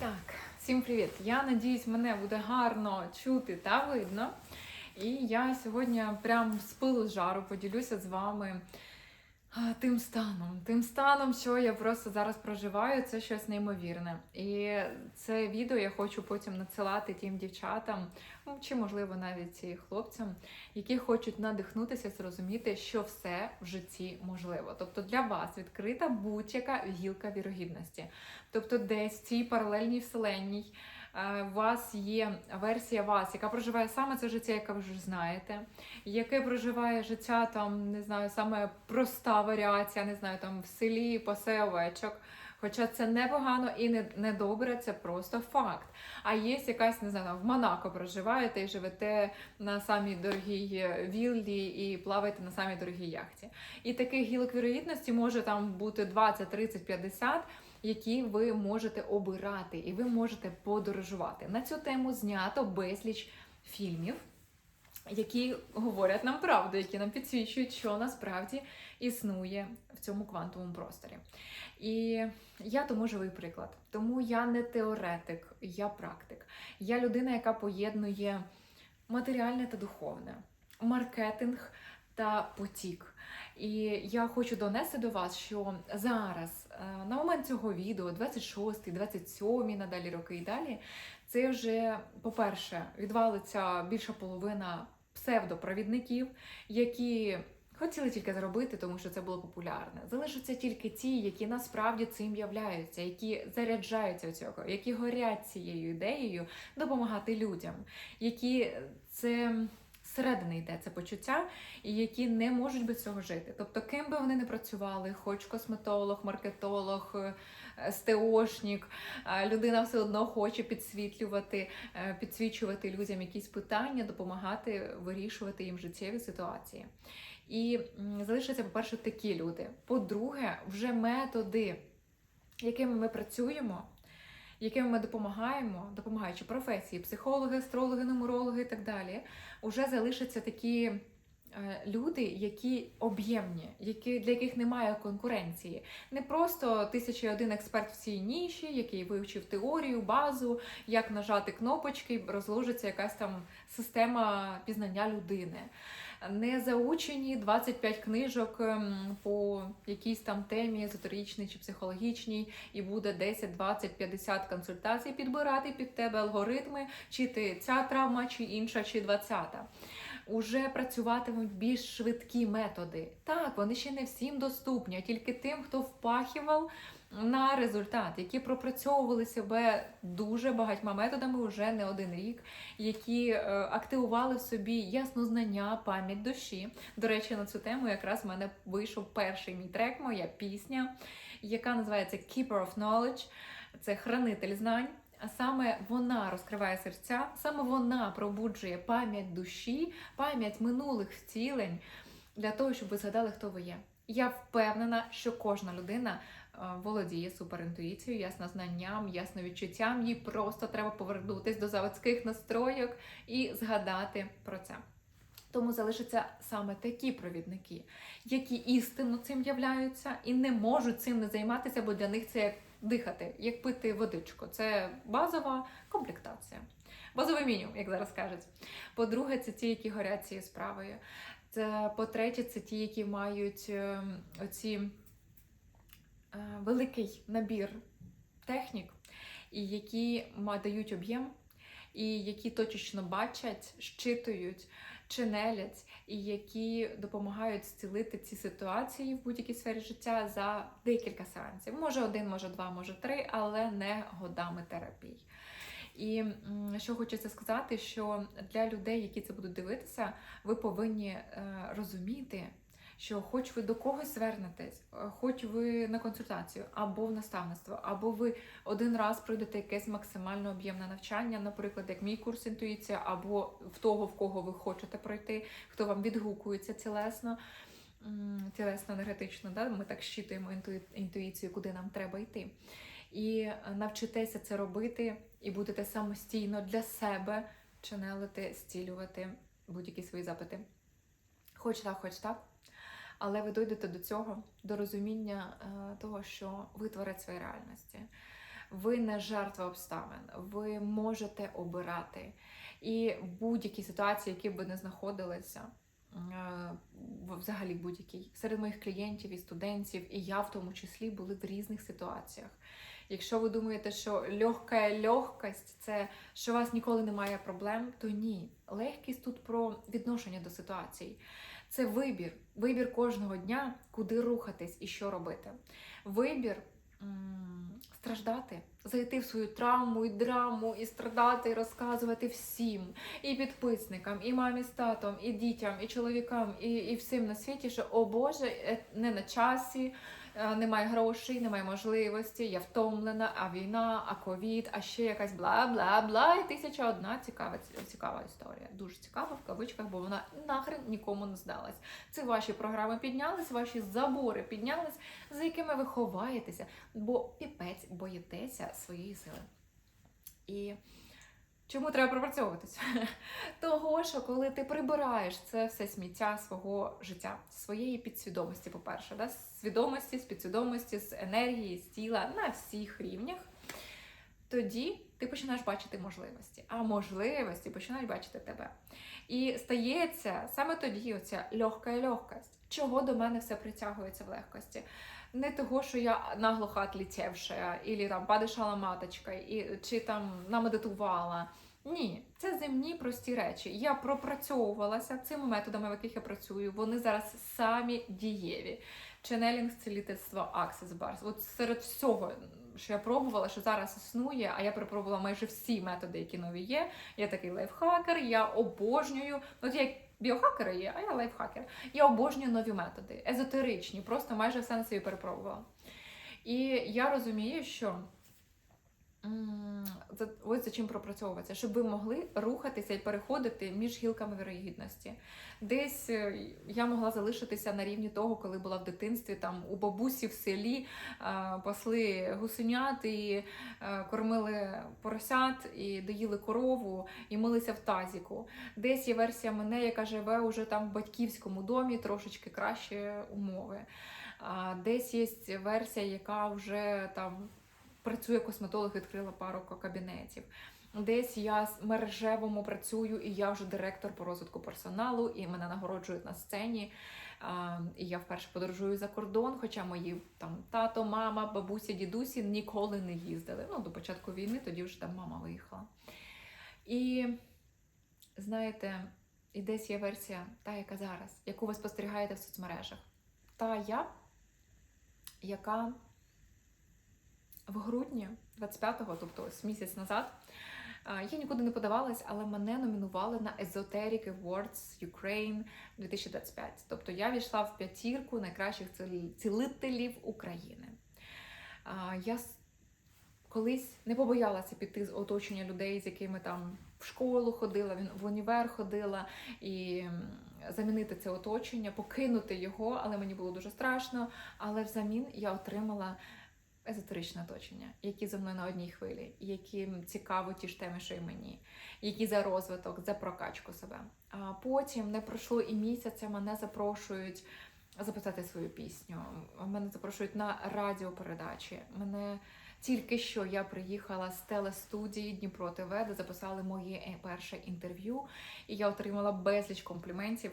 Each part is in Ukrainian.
Так, всім привіт! Я надіюсь, мене буде гарно чути та видно. І я сьогодні прям з пилу з жару поділюся з вами тим станом. Тим станом, що я просто зараз проживаю, це щось неймовірне. І це відео я хочу потім надсилати тим дівчатам, ну, чи, можливо, навіть хлопцям, які хочуть надихнутися, зрозуміти, що все в житті можливо. Тобто для вас відкрита будь-яка гілка вірогідності. Тобто, десь в цій паралельній вселенній у вас є версія вас, яка проживає саме це життя, яке ви вже знаєте, яке проживає життя там, не знаю, саме проста варіація, не знаю, там в селі пасе овечок. Хоча це непогано і не, не добре, це просто факт. А є якась, не знаю, в Монако проживаєте і живете на самій дорогій віллі і плаваєте на самій дорогій яхті. І таких гілок вірогідності може там бути 20, 30, 50, які ви можете обирати, і ви можете подорожувати. На цю тему знято безліч фільмів. Які говорять нам правду, які нам підсвічують, що насправді існує в цьому квантовому просторі. І я тому живий приклад. Тому я не теоретик, я практик. Я людина, яка поєднує матеріальне та духовне, маркетинг та потік. І я хочу донести до вас, що зараз, на момент цього відео, 26, 27, надалі роки і далі, це вже, по-перше, відвалиться більша половина псевдопровідників, які хотіли тільки заробити, тому що це було популярне. Залишаться тільки ті, які насправді цим являються, які заряджаються цього, які горять цією ідеєю допомагати людям, які це. Зсередини йде це почуття, і які не можуть без цього жити. Тобто, ким би вони не працювали, хоч косметолог, маркетолог, е, СТОшник, е, людина все одно хоче підсвітлювати, е, підсвічувати людям якісь питання, допомагати вирішувати їм життєві ситуації. І залишаться, по-перше, такі люди. По-друге, вже методи, якими ми працюємо якими ми допомагаємо, допомагаючи професії, психологи, астрологи, нумерологи і так далі, вже залишаться такі е, люди, які об'ємні, які, для яких немає конкуренції. Не просто тисяча один експерт в цій ніші, який вивчив теорію, базу, як нажати кнопочки, розложиться якась там система пізнання людини. Не заучені 25 книжок ем, по якійсь там темі, езотеричній чи психологічній, і буде 10, 20, 50 консультацій підбирати під тебе алгоритми, чи ти ця травма, чи інша, чи 20-та. Уже працюватимуть більш швидкі методи. Так, вони ще не всім доступні, а тільки тим, хто впахівав на результат, які пропрацьовували себе дуже багатьма методами вже не один рік, які е, активували в собі яснознання, пам'ять душі. До речі, на цю тему якраз в мене вийшов перший мій трек, моя пісня, яка називається Keeper of Knowledge. Це хранитель знань. А саме вона розкриває серця, саме вона пробуджує пам'ять душі, пам'ять минулих втілень для того, щоб ви згадали, хто ви є. Я впевнена, що кожна людина володіє суперінтуїцією, яснознанням, ясновідчуттям. Їй просто треба повернутися до заводських настройок і згадати про це. Тому залишаться саме такі провідники, які істинно цим являються і не можуть цим не займатися, бо для них це як дихати, як пити водичку. Це базова комплектація. Базовий мінімум, як зараз кажуть. По-друге, це ті, які горять цією справою. Це по-третє, це ті, які мають е, оці е, великий набір технік, які дають об'єм, і які точечно бачать, щитують, чинелять, і які допомагають зцілити ці ситуації в будь-якій сфері життя за декілька сеансів. Може один, може два, може три, але не годами терапій. І що хочеться сказати, що для людей, які це будуть дивитися, ви повинні е, розуміти, що хоч ви до когось звернетесь, е, хоч ви на консультацію або в наставництво, або ви один раз пройдете якесь максимально об'ємне навчання, наприклад, як мій курс інтуїція, або в того, в кого ви хочете пройти, хто вам відгукується тілесно. м, Тілесно енергетично, да? ми так щитуємо інтуї- інтуїцію, куди нам треба йти. І е, навчитеся це робити, і будете самостійно для себе ченелити, зцілювати будь-які свої запити. Хоч так, хоч так. Але ви дойдете до цього, до розуміння е, того, що ви творець своєї реальності. Ви не жертва обставин, ви можете обирати. І будь-які ситуації, які б не знаходилися, е, взагалі будь-якій, серед моїх клієнтів і студентів, і я в тому числі були в різних ситуаціях. Якщо ви думаєте, що легка легкость це що у вас ніколи немає проблем, то ні. Легкість тут про відношення до ситуацій. Це вибір, вибір кожного дня, куди рухатись і що робити. Вибір страждати, зайти в свою травму і драму, і страдати, і розказувати всім, і підписникам, і мамі з татом, і дітям, і чоловікам, і, і всім на світі, що о Боже, е, не на часі, немає грошей, немає можливості, я втомлена, а війна, а ковід, а ще якась бла бла бла. І тисяча одна цікава цікава історія. Дуже цікава в кавичках, бо вона нахрен нікому не здалась. Це ваші програми піднялись, ваші забори піднялись, за якими ви ховаєтеся, бо піпець боїтеся своєї сили. І чому треба пропрацьовуватися? Того, що коли ти прибираєш це все сміття свого життя, своєї підсвідомості, по-перше, да? свідомості, з підсвідомості, з енергії, з тіла на всіх рівнях, тоді ти починаєш бачити можливості, а можливості починають бачити тебе. І стається саме тоді оця легка легкость. Чого до мене все притягується в легкості? Не того, що я наглухо отлетівша, і там падишала маточкою, і, чи там намедитувала. Ні, це земні прості речі. Я пропрацьовувалася цими методами, в яких я працюю. Вони зараз самі дієві. Ченелінг, цілительство, Access Bars. От серед всього, що я пробувала, що зараз існує, а я перепробувала майже всі методи, які нові є. Я такий лайфхакер, я обожнюю. От як біохакери є, а я лайфхакер. Я обожнюю нові методи, езотеричні, просто майже все на собі перепробувала. І я розумію, що. Ось за чим пропрацьовуватися, щоб ви могли рухатися і переходити між гілками вірогідності. Десь е, я могла залишитися на рівні того, коли була в дитинстві, там у бабусі в селі е, пасли гусенят і е, кормили поросят, і доїли корову, і милися в тазіку. Десь є версія мене, яка живе уже там в батьківському домі, трошечки кращі умови. Десь є версія, яка вже там працює косметолог, відкрила пару кабінетів. Десь я з мережевому працюю, і я вже директор по розвитку персоналу, і мене нагороджують на сцені. А, і я вперше подорожую за кордон, хоча мої там тато, мама, бабуся, дідусі ніколи не їздили. Ну, до початку війни, тоді вже там мама виїхала. І знаєте, і десь є версія, та, яка зараз, яку ви спостерігаєте в соцмережах. Та я, яка в грудні 25-го, тобто ось місяць назад, я нікуди не подавалась, але мене номінували на Esoteric Awards Ukraine 2025. Тобто я війшла в п'ятірку найкращих цілителів України. Я колись не побоялася піти з оточення людей, з якими там в школу ходила, в універ ходила, і замінити це оточення, покинути його, але мені було дуже страшно. Але взамін я отримала езотеричне оточення, які зі мною на одній хвилі, яким цікаво ті ж теми, що й мені, які за розвиток, за прокачку себе. А потім не пройшло і місяця, мене запрошують записати свою пісню. Мене запрошують на радіопередачі. Мене тільки що я приїхала з телестудії Дніпро ТВ, де записали моє перше інтерв'ю, і я отримала безліч компліментів.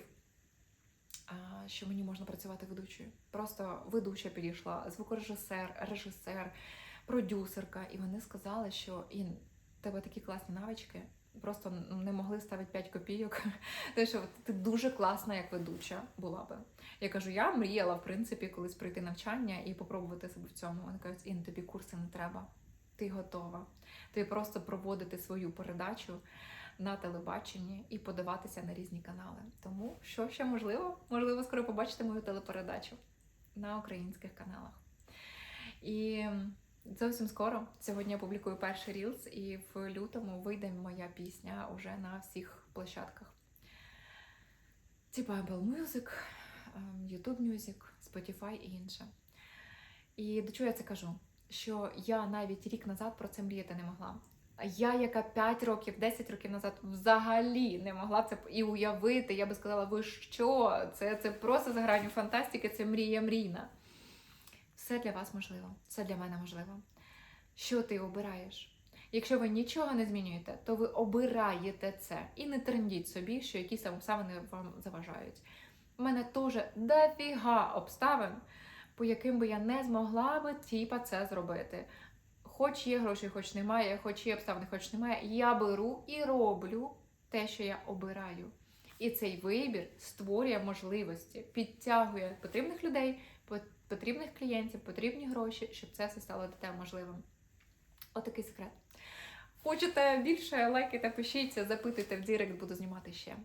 Що мені можна працювати ведучою. Просто ведуча підійшла, звукорежисер, режисер, продюсерка, і вони сказали, що Ін, тебе такі класні навички, просто не могли ставити 5 копійок. Те, що ти дуже класна як ведуча була би. Я кажу, я мріяла, в принципі, колись пройти навчання і попробувати себе в цьому. Вони кажуть, Ін, тобі курси не треба, ти готова. Тобі просто проводити свою передачу на телебаченні і подаватися на різні канали. Тому що ще можливо, можливо, скоро побачите мою телепередачу на українських каналах. І зовсім скоро сьогодні я публікую перший рілс, і в лютому вийде моя пісня уже на всіх площадках. Apple Music, ем, YouTube Music, Spotify і інше. І до чого я це кажу? Що я навіть рік назад про це мріяти не могла. Я, яка 5 років, 10 років назад взагалі не могла це і уявити. Я би сказала, ви що? Це, це просто за гранню фантастики, це мрія мрійна. Все для вас можливо, все для мене можливо. що ти обираєш. Якщо ви нічого не змінюєте, то ви обираєте це і не трендіть собі, що якісь обставини вам заважають. У мене теж дофіга обставин, по яким би я не змогла би тіпа це зробити. Хоч є гроші, хоч немає, хоч є обставини, хоч немає. Я беру і роблю те, що я обираю. І цей вибір створює можливості, підтягує потрібних людей, потрібних клієнтів, потрібні гроші, щоб це все стало для тебе можливим. Отакий секрет. Хочете більше, лайкайте, пишіть, запитуйте в Дірект, буду знімати ще.